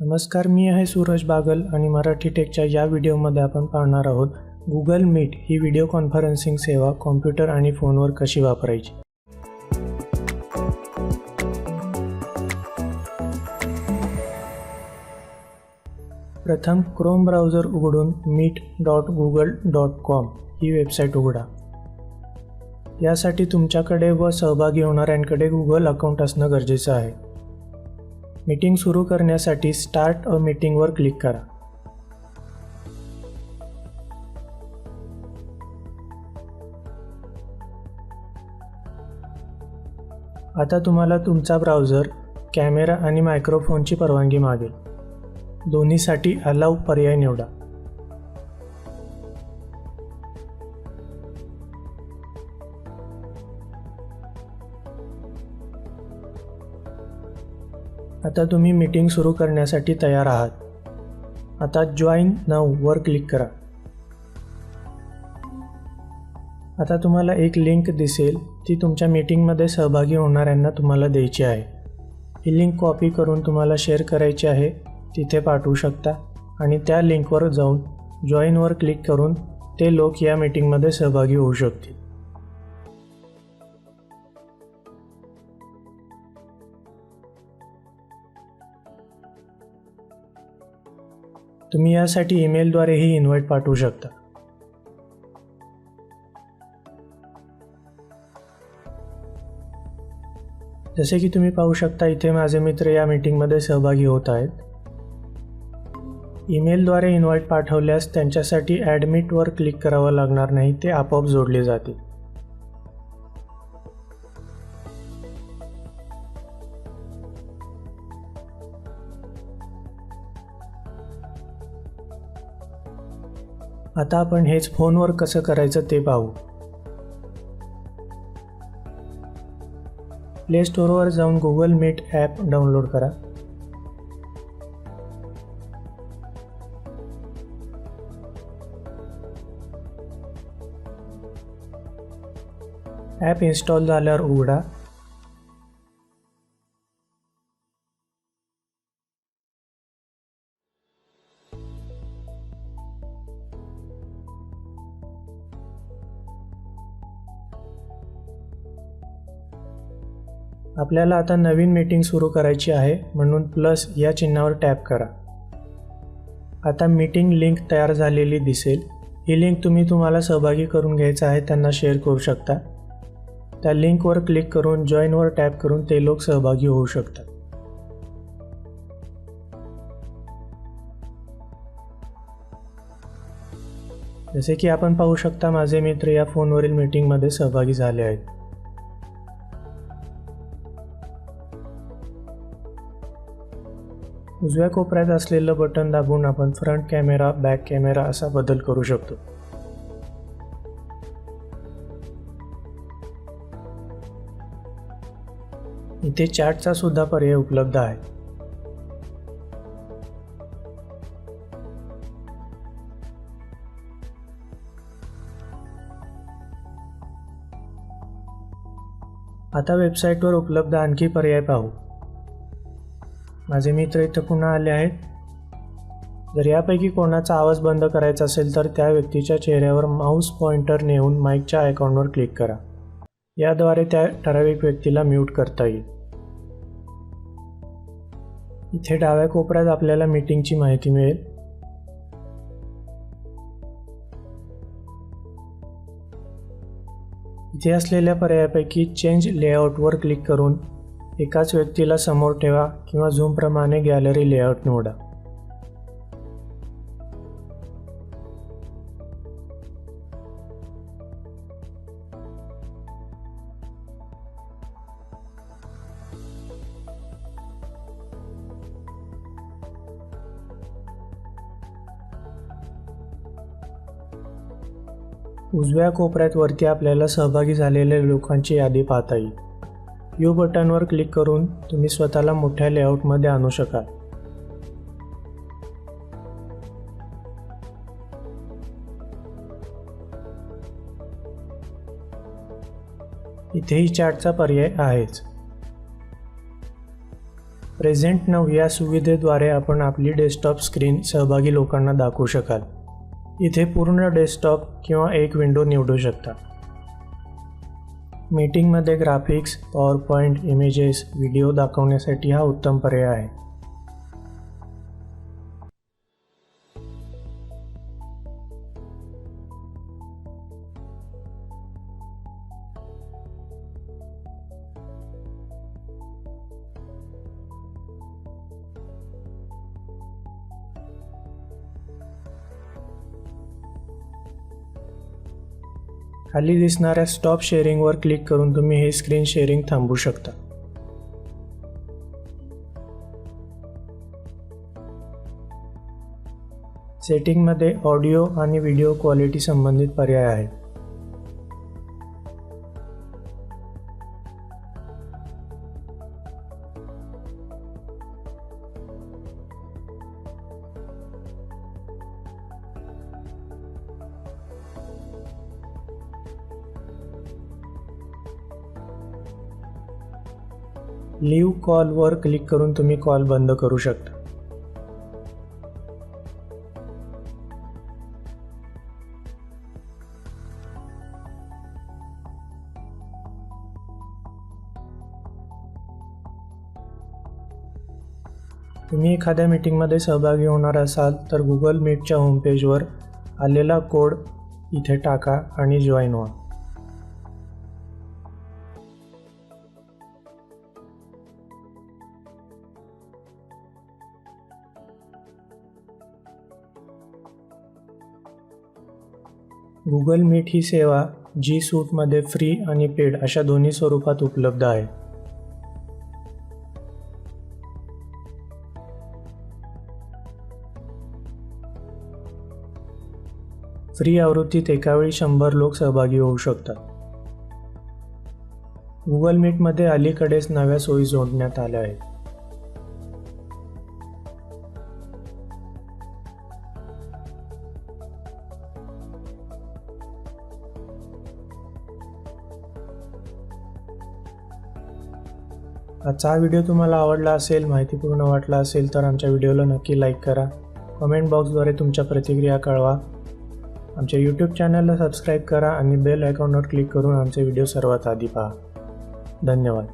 नमस्कार मी आहे सूरज बागल आणि मराठी टेकच्या या व्हिडिओमध्ये आपण पाहणार आहोत गुगल मीट ही व्हिडिओ कॉन्फरन्सिंग सेवा कॉम्प्युटर आणि फोनवर कशी वापरायची? प्रथम क्रोम ब्राउझर उघडून meet dot Google dot com ही वेबसाईट उघडा. यासाठी तुमच्याकडे व सहभागी होणाऱ्यांकडे गुगल अकाउंट असणं गरजेचं आहे. मीटिंग सुरू करण्यासाठी स्टार्ट अ मीटिंगवर क्लिक करा. आता तुम्हाला तुमचा ब्राउझर कॅमेरा आणि मायक्रोफोनची परवानगी मागेल. दोन्हीसाठी अलाव पर्याय निवडा. आता तुम्ही मीटिंग सुरू करण्यासाठी तयार आहात. आता जॉईन नाव वर क्लिक करा. आता तुम्हाला एक लिंक दिसेल ती तुमच्या मीटिंगमध्ये सहभागी होणाऱ्यांना तुम्हाला द्यायची आहे. ही लिंक कॉपी करून तुम्हाला शेअर करायची आहे तिथे पाठवू शकता आणि त्या लिंकवर जाऊन जॉईनवर क्लिक करून ते लोक या मीटिंगमध्ये सहभागी होऊ शकतील. तुम्ही यासाठी ईमेलद्वारेही इन्व्हाइट पाठवू शकता. जसे की तुम्ही पाहू शकता इथे माझे मित्र या मीटिंगमध्ये सहभागी होत आहेत. ईमेलद्वारे इन्व्हाइट पाठवल्यास त्यांच्यासाठी ॲडमिटवर क्लिक करावं लागणार नाही ते आपोआप जोडले जातील. आता आपण हेच फोनवर कसं करायचं ते पाहू. प्ले स्टोअरवर जाऊन गुगल मीट ॲप डाउनलोड करा. ॲप इन्स्टॉल झाल्यावर उघडा. आपल्याला आता नवीन मीटिंग सुरू करायची आहे म्हणून प्लस या चिन्हावर टॅप करा. आता मीटिंग लिंक तयार झालेली दिसेल. ही लिंक तुम्ही तुम्हाला सहभागी करून घ्यायचं आहे त्यांना शेअर करू शकता. त्या लिंकवर क्लिक करून जॉईनवर टॅप करून ते लोक सहभागी होऊ शकतात. जसे की आपण पाहू शकता माझे मित्र या फोनवरील मीटिंगमध्ये सहभागी झाले आहेत. उजव्या कोपऱ्यात असलेलं बटन दाबून आपण फ्रंट कॅमेरा बॅक कॅमेरा असा बदल करू शकतो. इथे चॅटचा सुद्धा पर्याय उपलब्ध आहे. आता वेबसाईटवर उपलब्ध आणखी पर्याय पाहू. माझे मित्र इथं पुन्हा आले आहेत. जर यापैकी कोणाचा आवाज बंद करायचा असेल तर त्या व्यक्तीच्या चेहऱ्यावर माऊस पॉइंटर नेऊन माईकच्या आयकॉनवर क्लिक करा. याद्वारे त्या ठराविक व्यक्तीला म्यूट करता येईल. इथे डाव्या कोपऱ्यात आपल्याला मीटिंगची माहिती मिळेल. इथे असलेल्या पर्यायापैकी चेंज लेआउटवर क्लिक करून एकाच व्यक्तीला समोर ठेवा किंवा झूमप्रमाणे गॅलरी लेआउट निवडा. उजव्या कोपऱ्यात वरती आपल्याला सहभागी झालेल्या लोकांची यादी पाहता येईल. यू बटनवर क्लिक करून तुम्ही स्वतःला मोठ्या लेआउटमध्ये आणू शकाल. इथेही चार्टचा पर्याय आहेच. प्रेझेंट नऊ या सुविधेद्वारे आपण आपली डेस्कटॉप स्क्रीन सहभागी लोकांना दाखवू शकाल. इथे पूर्ण डेस्कटॉप किंवा एक विंडो निवडू शकता. मीटिंगमध्ये graphics power point images video दाखवण्यासाठी हा उत्तम पर्याय आहे. खाली दिसणाऱ्या स्टॉप शेअरिंगवर क्लिक करून तुम्ही हे स्क्रीन शेअरिंग थांबवू शकता. सेटिंगमध्ये ऑडिओ आणि व्हिडिओ क्वालिटी संबंधित पर्याय आहेत. लिव्ह कॉलवर क्लिक करून तुम्ही कॉल बंद करू शकता. तुम्ही एखाद्या मीटिंगमध्ये सहभागी होणार असाल तर गुगल मीटच्या होमपेजवर आलेला कोड इथे टाका आणि जॉईन व्हा. गुगल मीट ही सेवा जी सूटमध्ये फ्री आणि पेड अशा दोन्ही स्वरूपात उपलब्ध आहे. फ्री आवृत्तीत एकावेळी शंभर लोक सहभागी होऊ शकतात. गुगल मीटमध्ये अलीकडेच नव्या सोयी जोडण्यात आल्या आहेत. आजचा हा व्हिडिओ तुम्हाला आवडला असेल माहितीपूर्ण वाटला असेल तर आमच्या व्हिडिओला नक्की लाईक करा. कमेंट बॉक्सद्वारे तुमच्या प्रतिक्रिया कळवा. आमच्या यूट्यूब चॅनलला सबस्क्राईब करा आणि बेल आयकॉनवर क्लिक करून आमचे व्हिडिओ सर्वात आधी पहा. धन्यवाद.